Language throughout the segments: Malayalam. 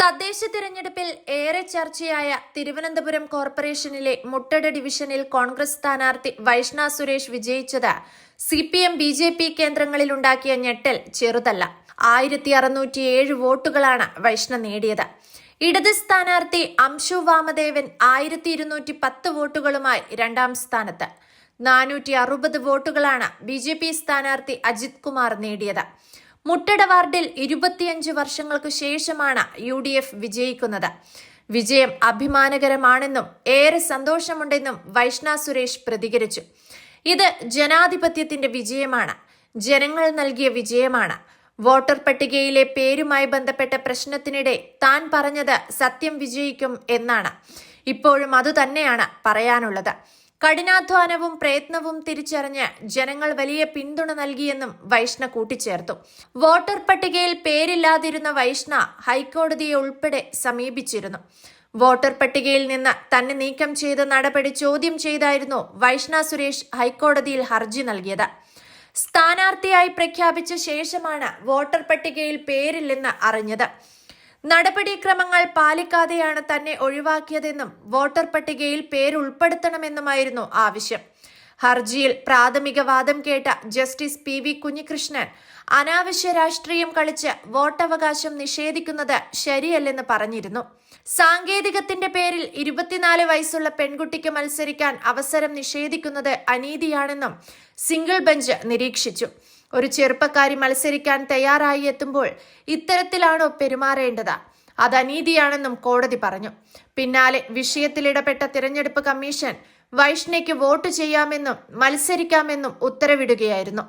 തദ്ദേശ തിരഞ്ഞെടുപ്പിൽ ഏറെ ചർച്ചയായ തിരുവനന്തപുരം കോർപ്പറേഷനിലെ മുട്ടട ഡിവിഷനിൽ കോൺഗ്രസ് സ്ഥാനാർത്ഥി വൈഷ്ണ സുരേഷ് വിജയിച്ചത് C P M B J P കേന്ദ്രങ്ങളിലുണ്ടാക്കിയ ഞെട്ടൽ ചെറുതല്ല. ആയിരത്തി അറുന്നൂറ്റിയേഴ് വോട്ടുകളാണ് വൈഷ്ണ നേടിയത്. ഇടത് സ്ഥാനാർത്ഥി അംശു വാമദേവൻ ആയിരത്തി ഇരുന്നൂറ്റി പത്ത് വോട്ടുകളുമായി രണ്ടാം സ്ഥാനത്ത്. നാനൂറ്റി അറുപത് വോട്ടുകളാണ് ബി ജെ പി സ്ഥാനാർത്ഥി അജിത് കുമാർ നേടിയത്. മുട്ടട വാർഡിൽ ഇരുപത്തിയഞ്ച് വർഷങ്ങൾക്ക് ശേഷമാണ് യു ഡി എഫ് വിജയിക്കുന്നത്. വിജയം അഭിമാനകരമാണെന്നും ഏറെ സന്തോഷമുണ്ടെന്നും വൈഷ്ണ സുരേഷ് പ്രതികരിച്ചു. ഇത് ജനാധിപത്യത്തിന്റെ വിജയമാണ്. ജനങ്ങൾ നൽകിയ വിജയമാണ്. വോട്ടർ പട്ടികയിലെ പേരുമായി ബന്ധപ്പെട്ട പ്രശ്നത്തിനിടെ താൻ പറഞ്ഞത് സത്യം വിജയിക്കും എന്നാണ്. ഇപ്പോഴും അതുതന്നെയാണ് പറയാനുള്ളത്. കഠിനാധ്വാനവും പ്രയത്നവും തിരിച്ചറിഞ്ഞ് ജനങ്ങൾ വലിയ പിന്തുണ നൽകിയെന്നും വൈഷ്ണ കൂട്ടിച്ചേർത്തു. വോട്ടർ പട്ടികയിൽ പേരില്ലാതിരുന്ന വൈഷ്ണ ഹൈക്കോടതിയെ ഉൾപ്പെടെ സമീപിച്ചിരുന്നു. വോട്ടർ പട്ടികയിൽ നിന്ന് തന്നെ നീക്കം ചെയ്ത നടപടി ചോദ്യം ചെയ്തായിരുന്നു വൈഷ്ണ സുരേഷ് ഹൈക്കോടതിയിൽ ഹർജി നൽകിയത്. സ്ഥാനാർത്ഥിയായി പ്രഖ്യാപിച്ച ശേഷമാണ് വോട്ടർ പട്ടികയിൽ പേരില്ലെന്ന് അറിഞ്ഞത്. നടപടിക്രമങ്ങൾ പാലിക്കാതെയാണ് തന്നെ ഒഴിവാക്കിയതെന്നും വോട്ടർ പട്ടികയിൽ പേരുൾപ്പെടുത്തണമെന്നുമായിരുന്നു ആവശ്യം. ഹർജിയിൽ പ്രാഥമിക വാദം കേട്ട ജസ്റ്റിസ് പി വി കുഞ്ഞികൃഷ്ണൻ അനാവശ്യ രാഷ്ട്രീയം കളിച്ച് വോട്ടവകാശം നിഷേധിക്കുന്നത് ശരിയല്ലെന്ന് പറഞ്ഞിരുന്നു. സാങ്കേതികത്തിന്റെ പേരിൽ ഇരുപത്തിനാല് വയസ്സുള്ള പെൺകുട്ടിക്ക് മത്സരിക്കാൻ അവസരം നിഷേധിക്കുന്നത് അനീതിയാണെന്നും സിംഗിൾ ബെഞ്ച് നിരീക്ഷിച്ചു. ഒരു ചെറുപ്പക്കാരി മത്സരിക്കാൻ തയ്യാറായി എത്തുമ്പോൾ ഇത്തരത്തിലാണോ പെരുമാറേണ്ടത്? അത് അനീതിയാണെന്നും കോടതി പറഞ്ഞു. പിന്നാലെ വിഷയത്തിലിടപെട്ട തിരഞ്ഞെടുപ്പ് കമ്മീഷൻ വൈഷ്ണയ്ക്ക് വോട്ട് ചെയ്യാമെന്നും മത്സരിക്കാമെന്നും ഉത്തരവിടുകയായിരുന്നു.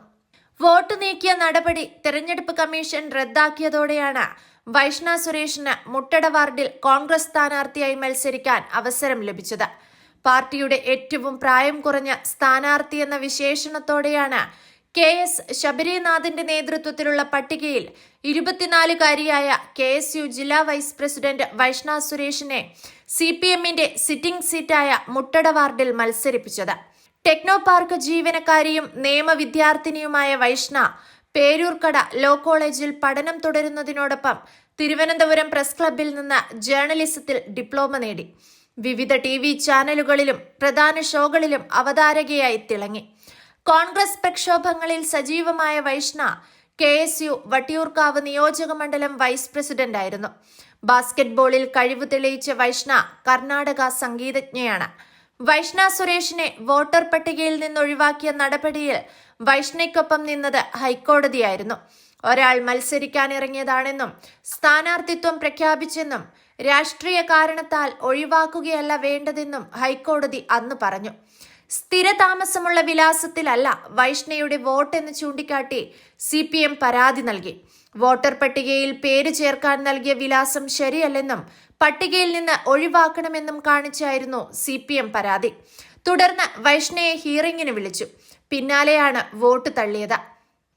വോട്ട് നീക്കിയ നടപടി തിരഞ്ഞെടുപ്പ് കമ്മീഷൻ റദ്ദാക്കിയതോടെയാണ് വൈഷ്ണ സുരേഷിന് മുട്ടട വാർഡിൽ കോൺഗ്രസ് സ്ഥാനാർത്ഥിയായി മത്സരിക്കാൻ അവസരം ലഭിച്ചത്. പാർട്ടിയുടെ ഏറ്റവും പ്രായം കുറഞ്ഞ സ്ഥാനാർത്ഥി എന്ന വിശേഷണത്തോടെയാണ് കെ എസ് ശബരിനാഥിന്റെ നേതൃത്വത്തിലുള്ള പട്ടികയിൽ ഇരുപത്തിനാലുകാരിയായ കെ എസ് യു ജില്ലാ വൈസ് പ്രസിഡന്റ് വൈഷ്ണ സുരേഷിനെ സി പി എമ്മിന്റെ സിറ്റിംഗ് സീറ്റായ മുട്ടട വാർഡിൽ മത്സരിപ്പിച്ചത്. ടെക്നോ പാർക്ക് ജീവനക്കാരിയും നിയമ വിദ്യാർത്ഥിനിയുമായ വൈഷ്ണ പേരൂർക്കട ലോ കോളേജിൽ പഠനം തുടരുന്നതിനോടൊപ്പം തിരുവനന്തപുരം പ്രസ് ക്ലബിൽ നിന്ന് ജേർണലിസത്തിൽ ഡിപ്ലോമ നേടി. വിവിധ ടി ചാനലുകളിലും പ്രധാന ഷോകളിലും അവതാരകയായി തിളങ്ങി. കോൺഗ്രസ് പ്രക്ഷോഭങ്ങളിൽ സജീവമായ Vaishna K S U Vattiyoorkavu നിയോജക മണ്ഡലം വൈസ് പ്രസിഡന്റായിരുന്നു. ബാസ്കറ്റ്ബോളിൽ കഴിവ് തെളിയിച്ച വൈഷ്ണ കർണാടക സംഗീതജ്ഞയാണ്. വൈഷ്ണ സുരേഷിനെ വോട്ടർ പട്ടികയിൽ നിന്ന് ഒഴിവാക്കിയ നടപടിയിൽ വൈഷ്ണയ്ക്കൊപ്പം നിന്നത് ഹൈക്കോടതിയായിരുന്നു. ഒരാൾ മത്സരിക്കാനിറങ്ങിയതാണെന്നും സ്ഥാനാർത്ഥിത്വം പ്രഖ്യാപിച്ചെന്നും രാഷ്ട്രീയ കാരണത്താൽ ഒഴിവാക്കുകയല്ല വേണ്ടതെന്നും ഹൈക്കോടതി അന്ന് പറഞ്ഞു. സ്ഥിരതാമസമുള്ള വിലാസത്തിലല്ല വൈഷ്ണയുടെ വോട്ട് എന്ന് ചൂണ്ടിക്കാട്ടി സി പി എം പരാതി നൽകി. വോട്ടർ പട്ടികയിൽ പേര് ചേർക്കാൻ നൽകിയ വിലാസം ശരിയല്ലെന്നും പട്ടികയിൽ നിന്ന് ഒഴിവാക്കണമെന്നും കാണിച്ചായിരുന്നു സി പരാതി. തുടർന്ന് വൈഷ്ണയെ ഹിയറിംഗിന് വിളിച്ചു. പിന്നാലെയാണ് വോട്ട് തള്ളിയത്.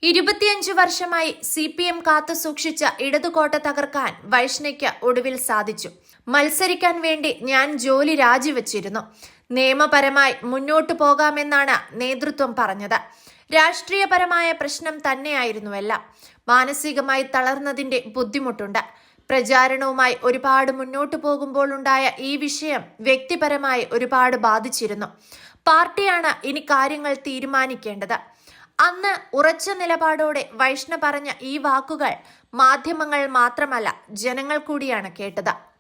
ഇരുപത്തിയഞ്ചു വർഷമായി സി പി എം കാത്തു സൂക്ഷിച്ച ഇടതുകോട്ട തകർക്കാൻ വൈഷ്ണയ്ക്ക് ഒടുവിൽ സാധിച്ചു. മത്സരിക്കാൻ വേണ്ടി ഞാൻ ജോലി രാജിവെച്ചിരുന്നു. നിയമപരമായി മുന്നോട്ടു പോകാമെന്നാണ് നേതൃത്വം പറഞ്ഞത്. രാഷ്ട്രീയപരമായ പ്രശ്നം തന്നെയായിരുന്നുവല്ല മാനസികമായി തളർന്നതിന്റെ ബുദ്ധിമുട്ടുണ്ട്. പ്രചാരണവുമായി ഒരുപാട് മുന്നോട്ടു പോകുമ്പോൾ ഉണ്ടായ ഈ വിഷയം വ്യക്തിപരമായി ഒരുപാട് ബാധിച്ചിരുന്നു. പാർട്ടിയാണ് ഇനി കാര്യങ്ങൾ തീരുമാനിക്കേണ്ടത്. അന്ന് ഉറച്ച നിലപാടോടെ വൈഷ്ണ പറഞ്ഞ ഈ വാക്കുകൾ മാധ്യമങ്ങൾ മാത്രമല്ല ജനങ്ങൾ കൂടിയാണ് കേട്ടത്.